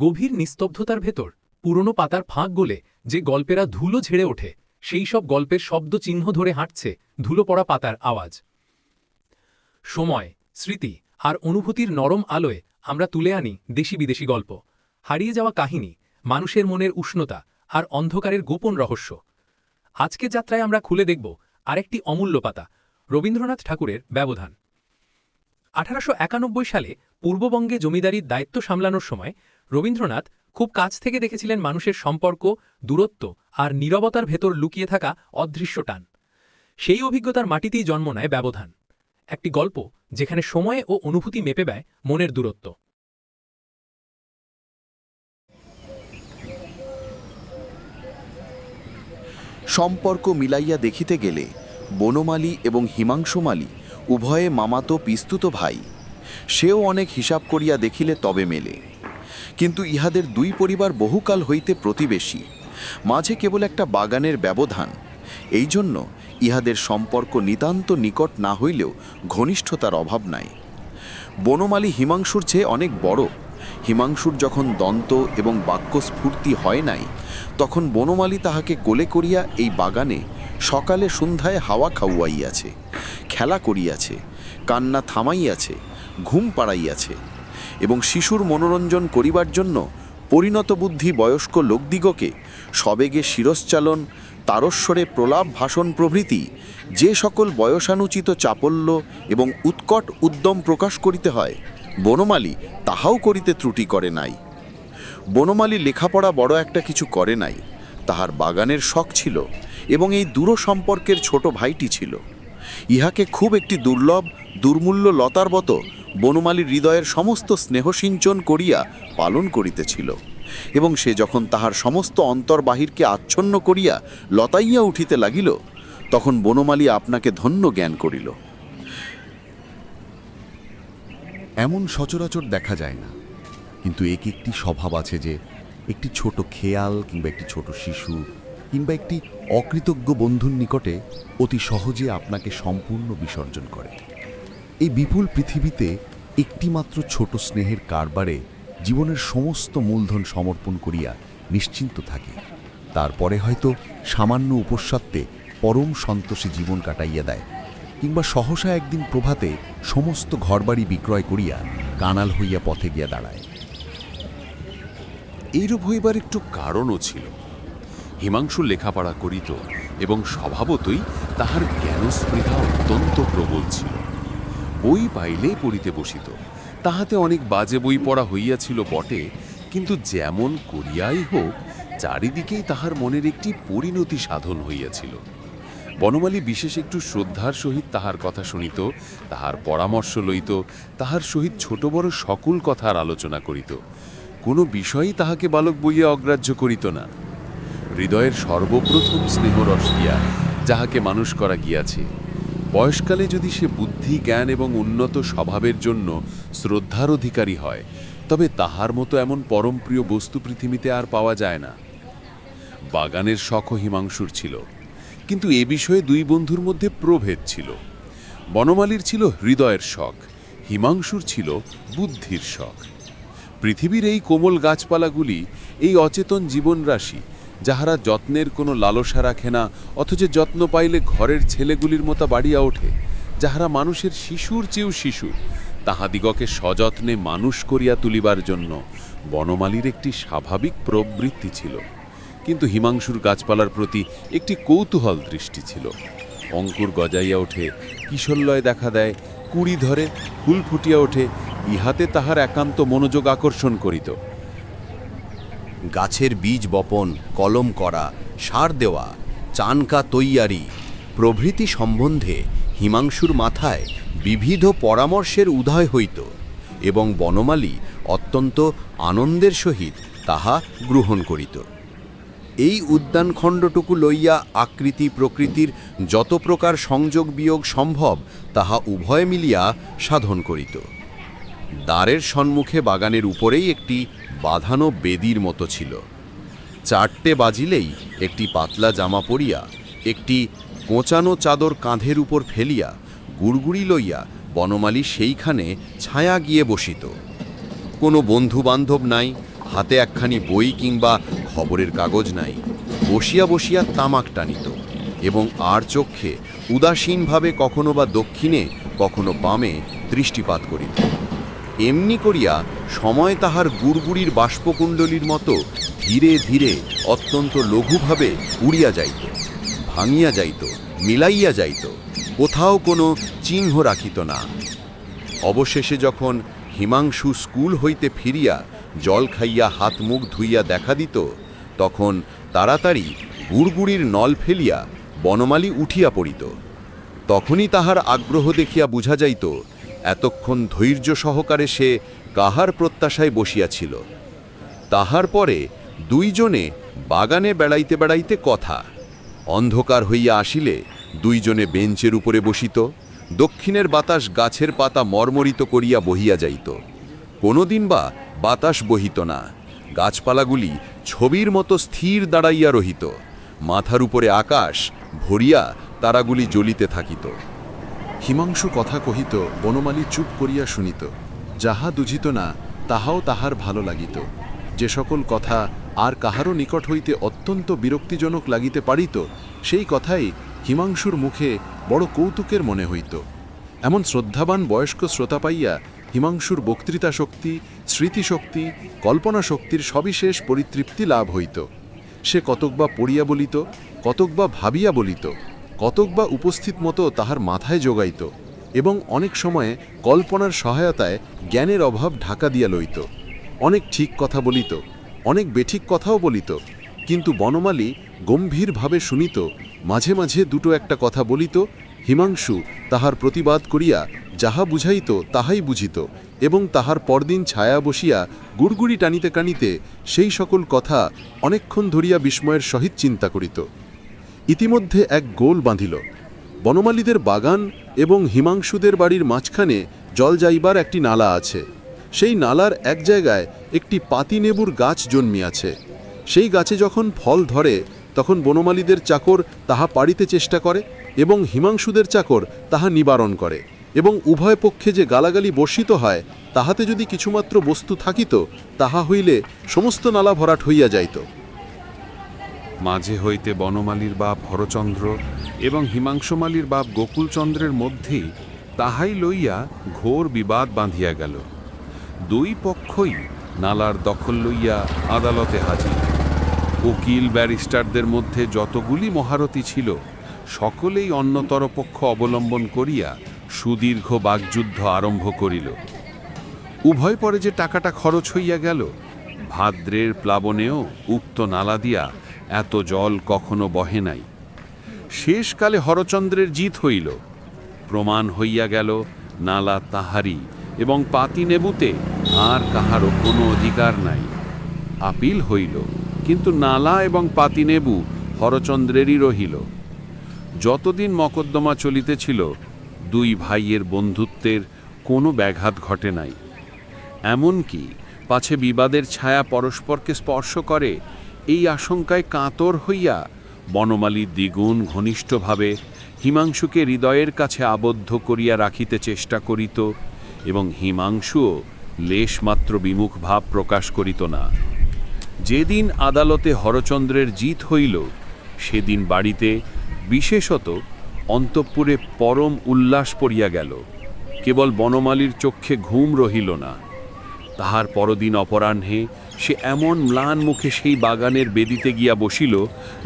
গভীর নিস্তব্ধতার ভেতর, পুরনো পাতার ফাঁক গলে যে গল্পেরা ধুলো ঝেড়ে ওঠে, সেই সব গল্পের শব্দ চিহ্ন ধরে হাঁটছে ধুলো পড়া পাতার আওয়াজ। সময়, স্মৃতি আর অনুভূতির নরম আলোয় আমরা তুলে আনি দেশি বিদেশি গল্প। হারিয়ে যাওয়া কাহিনী, মানুষের মনের উষ্ণতা আর অন্ধকারের গোপন রহস্য। আজকে যাত্রায় আমরা খুলে দেখব আরেকটি অমূল্য পাতা, রবীন্দ্রনাথ ঠাকুরের ব্যবধান। আঠারোশো একানব্বই সালে পূর্ববঙ্গে জমিদারির দায়িত্ব সামলানোর সময় রবীন্দ্রনাথ খুব কাছ থেকে দেখেছিলেন মানুষের সম্পর্ক, দূরত্ব আর নীরবতার ভেতর লুকিয়ে থাকা অদৃশ্য টান। সেই অভিজ্ঞতার মাটিতেই জন্ম নেয় ব্যবধান। একটি গল্প যেখানে সময় ও অনুভূতি মেপে দেয় মনের দূরত্ব। সম্পর্ক মিলাইয়া দেখিতে গেলে বনমালী এবং হিমাংশুমালী উভয়ে মামাতো, পিস্তুত ভাই। সেও অনেক হিসাব করিয়া দেখিলে তবে মেলে। কিন্তু ইহাদের দুই পরিবার বহুকাল হইতে প্রতিবেশী। মাঝে কেবল একটা বাগানের ব্যবধান। এই জন্য ইহাদের সম্পর্ক নিতান্ত নিকট না হইলেও ঘনিষ্ঠতার অভাব নাই। বনমালী হিমাংশুর চেয়ে অনেক বড়। হিমাংশুর যখন দন্ত এবং বাক্যস্ফূর্তি হয় নাই, তখন বনমালী তাহাকে কোলে করিয়া এই বাগানে সকালে সন্ধ্যায় হাওয়া খাওয়াইয়াছে, খেলা করিয়াছে, কান্না থামাইয়াছে, ঘুম পাড়াইয়াছে। এবং শিশুর মনোরঞ্জন করিবার জন্য পরিণত বুদ্ধি বয়স্ক লোকদিগকে সবেগে শিরশ্চালন, তারস্বরে প্রলাপ ভাষণ প্রভৃতি, যে সকল বয়সানুচিত চাপল্য এবং উৎকট উদ্যম প্রকাশ করিতে হয়, বনমালী তাহাও করিতে ত্রুটি করে নাই। বনমালী লেখাপড়া বড় একটা কিছু করে নাই, তাহার বাগানের শখ ছিল এবং এই দূর সম্পর্কের ছোট ভাইটি ছিল। ইহাকে খুব একটি দুর্লভ দুর্মূল্য লতার মতো বনমালীর হৃদয়ের সমস্ত স্নেহসিঞ্চন করিয়া পালন করিতেছিল। এবং সে যখন তাহার সমস্ত অন্তর্বাহিরকে আচ্ছন্ন করিয়া লতাইয়া উঠিতে লাগিল, তখন বনমালী আপনাকে ধন্য জ্ঞান করিল। এমন সচরাচর দেখা যায় না, কিন্তু এক একটি স্বভাব আছে যে একটি ছোট খেয়াল কিংবা একটি ছোট শিশু কিংবা একটি অকৃতজ্ঞ বন্ধুর নিকটে অতি সহজে আপনাকে সম্পূর্ণ বিসর্জন করে। এই বিপুল পৃথিবীতে একটিমাত্র ছোট স্নেহের কারবারে জীবনের সমস্ত মূলধন সমর্পণ করিয়া নিশ্চিন্ত থাকে। তারপরে হয়তো সামান্য উপস্বাত্তে পরম সন্তোষে জীবন কাটাইয়া দেয়, কিংবা সহসা একদিন প্রভাতে সমস্ত ঘরবাড়ি বিক্রয় করিয়া কানাল হইয়া পথে গিয়া দাঁড়ায়। এইরূপ হইবার একটু কারণও ছিল। হিমাংশু লেখাপড়া করিত এবং স্বভাবতই তাহার জ্ঞানস্পৃহা অত্যন্ত প্রবল ছিল। বই পাইলেই পড়িতে বসিত। তাহাতে অনেক বাজে বই পড়া হইয়াছিল বটে, কিন্তু যেমন করিয়াই হোক, চারিদিকেই তাহার মনের একটি পরিণতি সাধন হইয়াছিল। বনমালী বিশেষ একটু শ্রদ্ধার সহিত তাহার কথা শুনিত, তাহার পরামর্শ লইত, তাহার সহিত ছোট বড় সকল কথার আলোচনা করিত। কোনো বিষয়ই তাহাকে বালক বইয়া অগ্রাহ্য করিত না। হৃদয়ের সর্বপ্রথম স্নেহরস দিয়া যাহাকে মানুষ করা গিয়াছে। বয়সকালে যদি সে বুদ্ধি, জ্ঞান এবং উন্নত স্বভাবের জন্য শ্রদ্ধার অধিকারী হয়, তবে তাহার মতো এমন পরমপ্রিয় বস্তু পৃথিবীতে আর পাওয়া যায় না। বাগানের শখ হিমাংশুর ছিল, কিন্তু এ বিষয়ে দুই বন্ধুর মধ্যে প্রভেদ ছিল। বনমালীর ছিল হৃদয়ের শখ, হিমাংশুর ছিল বুদ্ধির শখ। পৃথিবীর এই কোমল গাছপালাগুলি, এই অচেতন জীবনরাশি যাহারা যত্নের কোনো লালসা রাখে না, অথচ যত্ন পাইলে ঘরের ছেলেগুলির মতো বাড়িয়া ওঠে, যাহারা মানুষের শিশুর চেয়েও শিশু, তাহাদিগকে সযত্নে মানুষ করিয়া তুলিবার জন্য বনমালীর একটি স্বাভাবিক প্রবৃত্তি ছিল। কিন্তু হিমাংশুর গাছপালার প্রতি একটি কৌতূহল দৃষ্টি ছিল। অঙ্কুর গজাইয়া ওঠে কিশল্যয় দেখা দেয়, কুড়ি ধরে, ফুল ফুটিয়া ওঠে, ইহাতে তাহার একান্ত মনোযোগ আকর্ষণ করিত। গাছের বীজ বপন, কলম করা, সার দেওয়া, চানকা তৈয়ারি, প্রভৃতি সম্বন্ধে হিমাংশুর মাথায় বিবিধ পরামর্শের উদয় হইত এবং বনমালী অত্যন্ত আনন্দের সহিত তাহা গ্রহণ করিত। এই উদ্যানখণ্ডটুকু লইয়া আকৃতি প্রকৃতির যত প্রকার সংযোগ বিয়োগ সম্ভব, তাহা উভয় মিলিয়া সাধন করিত। দ্বারের সম্মুখে বাগানের উপরেই একটি বাঁধানো বেদির মতো ছিল। চারটে বাজিলেই একটি পাতলা জামা পরিয়া, একটি কোঁচানো চাদর কাঁধের উপর ফেলিয়া, গুড়গুড়ি লইয়া বনমালী সেইখানে ছায়া গিয়ে বসিত। কোনো বন্ধু বান্ধব নাই, হাতে একখানি বই কিংবা খবরের কাগজ নাই। বসিয়া বসিয়া তামাক টানিত এবং আর চক্ষে উদাসীনভাবে কখনো বা দক্ষিণে, কখনো বামে দৃষ্টিপাত করিত। এমনি করিয়া সময় তাহার গুড়গুড়ির বাষ্পকুণ্ডলীর মতো ধীরে ধীরে অত্যন্ত লঘুভাবে উড়িয়া যাইত, ভাঙিয়া যাইত, মিলাইয়া যাইত, কোথাও কোনো চিহ্ন রাখিত না। অবশেষে যখন হিমাংশু স্কুল হইতে ফিরিয়া জল খাইয়া হাত মুখ ধুইয়া দেখা দিত, তখন তাড়াতাড়ি গুড়গুড়ির নল ফেলিয়া বনমালী উঠিয়া পড়িত। তখনই তাহার আগ্রহ দেখিয়া বুঝা যাইত এতক্ষণ ধৈর্য সহকারে সে কাহার প্রত্যাশায় বসিয়াছিল। তাহার পরে দুইজনে বাগানে বেড়াইতে বেড়াইতে কথা। অন্ধকার হইয়া আসিলে দুইজনে বেঞ্চের উপরে বসিত, দক্ষিণের বাতাস গাছের পাতা মর্মরিত করিয়া বহিয়া যাইত। কোনোদিন বা বাতাস বহিত না, গাছপালাগুলি ছবির মতো স্থির দাঁড়াইয়া রহিত, মাথার উপরে আকাশ ভরিয়া তারাগুলি জ্বলিতে থাকিত। হিমাংশু কথা কহিত, বনমালী চুপ করিয়া শুনিত। যাহা দুঝিত না, তাহাও তাহার ভালো লাগিত। যে সকল কথা আর কাহারও নিকট হইতে অত্যন্ত বিরক্তিজনক লাগিতে পারিত, সেই কথাই হিমাংশুর মুখে বড় কৌতুকের মনে হইত। এমন শ্রদ্ধাবান বয়স্ক শ্রোতা পাইয়া হিমাংশুর বক্তৃতা শক্তি স্মৃতিশক্তি কল্পনা শক্তির সবিশেষ পরিতৃপ্তি লাভ হইত। সে কতকবা পড়িয়া বলিত, কতকবা ভাবিয়া বলিত। কতকবা উপস্থিত মতো তাহার মাথায় যোগাইত এবং অনেক সময়ে কল্পনার সহায়তায় জ্ঞানের অভাব ঢাকা দিয়া লইত। অনেক ঠিক কথা বলিত, অনেক বেঠিক কথাও বলিত, কিন্তু বনমালী গম্ভীরভাবে শুনিত, মাঝে মাঝে দুটো একটা কথা বলিত, হিমাংশু তাহার প্রতিবাদ করিয়া যাহা বুঝাইত তাহাই বুঝিত এবং তাহার পরদিন ছায়া বসিয়া গুড়গুড়ি টানিতে টানিতে সেই সকল কথা অনেকক্ষণ ধরিয়া বিস্ময়ের সহিত চিন্তা করিত। ইতিমধ্যে এক গোল বাঁধিল। বনমালীদের বাগান এবং হিমাংশুদের বাড়ির মাঝখানে জল যাইবার একটি নালা আছে। সেই নালার এক জায়গায় একটি পাতিনেবুর গাছ জন্মিয়াছে। সেই গাছে যখন ফল ধরে, তখন বনমালীদের চাকর তাহা পাড়িতে চেষ্টা করে এবং হিমাংশুদের চাকর তাহা নিবারণ করে এবং উভয় পক্ষে যে গালাগালি বর্ষিত হয়, তাহাতে যদি কিছুমাত্র বস্তু থাকিত, তাহা হইলে সমস্ত নালা ভরাট হইয়া যাইত। মাঝে হইতে বনমালীর বাপ হরচন্দ্র এবং হিমাংশুমালীর বাপ গোকুলচন্দ্রের মধ্যেই তাহাই লইয়া ঘোর বিবাদ বাঁধিয়া গেল। দুই পক্ষই নালার দখল লইয়া আদালতে হাজির। উকিল ব্যারিস্টারদের মধ্যে যতগুলি মহারথী ছিল, সকলেই অন্যতর পক্ষ অবলম্বন করিয়া সুদীর্ঘ বাগযুদ্ধ আরম্ভ করিল। উভয় পরে যে টাকাটা খরচ হইয়া গেল, ভাদ্রের প্লাবনেও উক্ত নালা দিয়া এত জল কখনো বহে নাই। শেষকালে হরচন্দ্রের জিত হইল। প্রমাণ হইয়া গেল, নালা তাহারি এবং পাতি নেবুতে আর কাহারও কোনো অধিকার নাই। আপিল হইল, কিন্তু নালা এবং পাতিনেবু হরচন্দ্রেরই রহিল। যতদিন মকদ্দমা চলিতেছিল, দুই ভাইয়ের বন্ধুত্বের কোনো ব্যাঘাত ঘটে নাই। এমনকি পাছে বিবাদের ছায়া পরস্পরকে স্পর্শ করে এই আশঙ্কায় কাতর হইয়া বনমালী দ্বিগুণ ঘনিষ্ঠভাবে হিমাংশুকে হৃদয়ের কাছে আবদ্ধ করিয়া রাখিতে চেষ্টা করিত এবং হিমাংশুও লেশমাত্র বিমুখ ভাব প্রকাশ করিত না। যেদিন আদালতে হরচন্দ্রের জিত হইল, সেদিন বাড়িতে বিশেষত অন্তঃপুরে পরম উল্লাস পড়িয়া গেল। কেবল বনমালীর চক্ষে ঘুম রহিল না। তাহার পরদিন অপরাহ্নে সে এমন ম্লান মুখে সেই বাগানের বেদিতে গিয়া বসিল,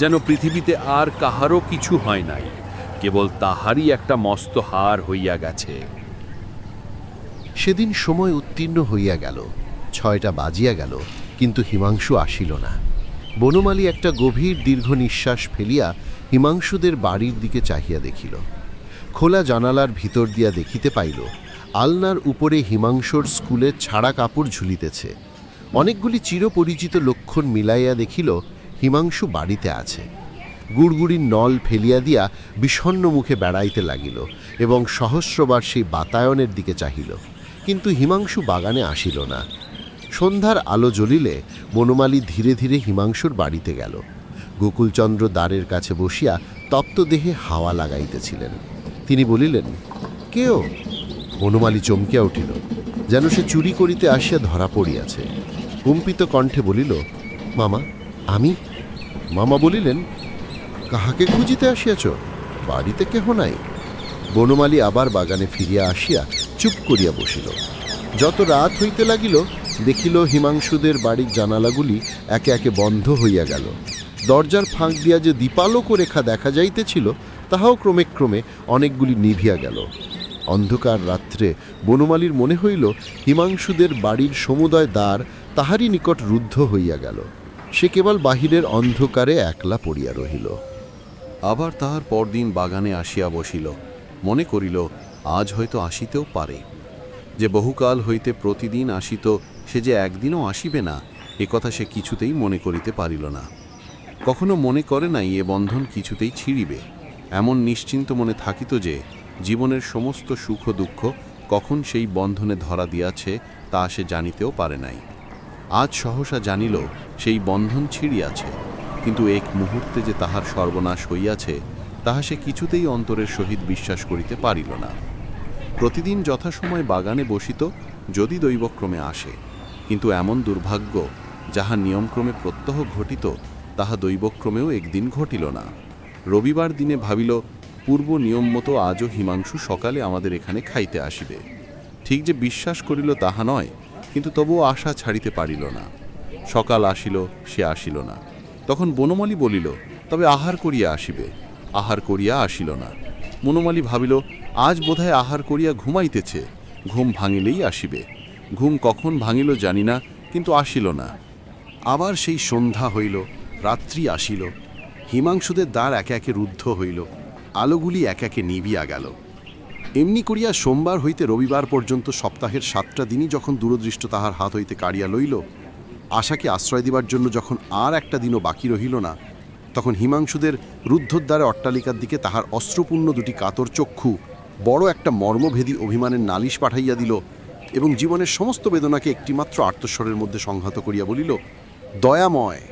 যেন পৃথিবীতে আর কাহারও কিছু হয় নাই, কেবল তাহারই একটা মস্ত হার হইয়া গেছে। সেদিন সময় উত্তীর্ণ হইয়া গেল, ছয়টা বাজিয়া গেল, কিন্তু হিমাংশু আসিল না। বনমালী একটা গভীর দীর্ঘ নিঃশ্বাস ফেলিয়া হিমাংশুদের বাড়ির দিকে চাহিয়া দেখিল। খোলা জানালার ভিতর দিয়া দেখিতে পাইল, আলনার উপরে হিমাংশুর স্কুলের ছাড়া কাপড় ঝুলিতেছে। অনেকগুলি চিরপরিচিত লক্ষণ মিলাইয়া দেখিল, হিমাংশু বাড়িতে আছে। গুড়গুড়ির নল ফেলিয়া দিয়া বিষণ্ণ মুখে বেড়াইতে লাগিল এবং সহস্রবার সেই বাতায়নের দিকে চাহিল। কিন্তু হিমাংশু বাগানে আসিল না। সন্ধ্যার আলো জ্বলিলে বনমালী ধীরে ধীরে হিমাংশুর বাড়িতে গেল। গোকুলচন্দ্র দ্বারের কাছে বসিয়া তপ্ত দেহে হাওয়া লাগাইতেছিলেন। তিনি বলিলেন কেও বনমালী চমকিয়া উঠিল। যেন সে চুরি করিতে আসিয়া ধরা পড়িয়াছে। কম্পিত কণ্ঠে বলিল, মামা, আমি? মামা বলিলেন, কাহাকে খুঁজিতে আসিয়াছ? বাড়িতে কেহ নাই? বনমালী আবার বাগানে ফিরিয়া আসিয়া চুপ করিয়া বসিল। যত রাত হইতে লাগিল, দেখিল হিমাংশুদের বাড়ির জানালাগুলি একে একে বন্ধ হইয়া গেল। দরজার ফাঁক দিয়া যে দীপালোক রেখা দেখা যাইতেছিল, তাহাও ক্রমে ক্রমে অনেকগুলি নিভিয়া গেল। অন্ধকার রাত্রে বনমালীর মনে হইল, হিমাংশুদের বাড়ির সমুদয় দ্বার তাহারই নিকট রুদ্ধ হইয়া গেল। সে কেবল বাহিরের অন্ধকারে একলা পড়িয়া রহিল। আবার তাহার পরদিন বাগানে আসিয়া বসিল। মনে করিল, আজ হয়তো আসিতেও পারে। যে বহুকাল হইতে প্রতিদিন আসিত, সে যে একদিনও আসিবে না, এ কথা সে কিছুতেই মনে করিতে পারিল না। কখনো মনে করে নাই, এ বন্ধন কিছুতেই ছিঁড়িবে। এমন নিশ্চিন্ত মনে থাকিত যে, জীবনের সমস্ত সুখ দুঃখ কখন সেই বন্ধনে ধরা দিয়াছে, তা সে জানিতেও পারে নাই। আজ সহসা জানিল, সেই বন্ধন ছিঁড়িয়াছে। কিন্তু এক মুহূর্তে যে তাহার সর্বনাশ হইয়াছে, তাহা সে কিছুতেই অন্তরের সহিত বিশ্বাস করিতে পারিল না। প্রতিদিন যথাসময় বাগানে বসিত, যদি দৈবক্রমে আসে। কিন্তু এমন দুর্ভাগ্য, যাহা নিয়মক্রমে প্রত্যহ ঘটিত, তাহা দৈবক্রমেও একদিন ঘটিল না। রবিবার দিনে ভাবিল, পূর্ব নিয়ম মতো আজও হিমাংশু সকালে আমাদের এখানে খাইতে আসিবে। ঠিক যে বিশ্বাস করিল তাহা নয় কিন্তু তবুও আশা ছাড়িতে পারিল না। সকাল আসিল, সে আসিল না। তখন বনমালী বলিল, তবে আহার করিয়া আসিবে। আহার করিয়া আসিল না। বনমালী ভাবিল, আজ বোধহয় আহার করিয়া ঘুমাইতেছে। ঘুম ভাঙিলেই আসিবে। ঘুম কখন ভাঙিল জানি না, কিন্তু আসিল না। আবার সেই সন্ধ্যা হইল, রাত্রি আসিল। হিমাংশুদের দ্বার একে একে রুদ্ধ হইল। আলোগুলি একে একে নিবিয়া গেল। এমনি করিয়া সোমবার হইতে রবিবার পর্যন্ত সপ্তাহের সাতটা দিনই যখন দূরদৃষ্ট তাহার হাত হইতে কাড়িয়া লইল, আশাকে আশ্রয় দিবার জন্য যখন আর একটা দিনও বাকি রহিল না, তখন হিমাংশুদের রুদ্ধদ্বারে অট্টালিকার দিকে তাহার অস্ত্রপূর্ণ দুটি কাতর চক্ষু, বড় একটা মর্মভেদী অভিমানের নালিশ পাঠাইয়া দিল এবং জীবনের সমস্ত বেদনাকে একটিমাত্র আর্তস্বরের মধ্যে সংহত করিয়া বলিল, দয়াময়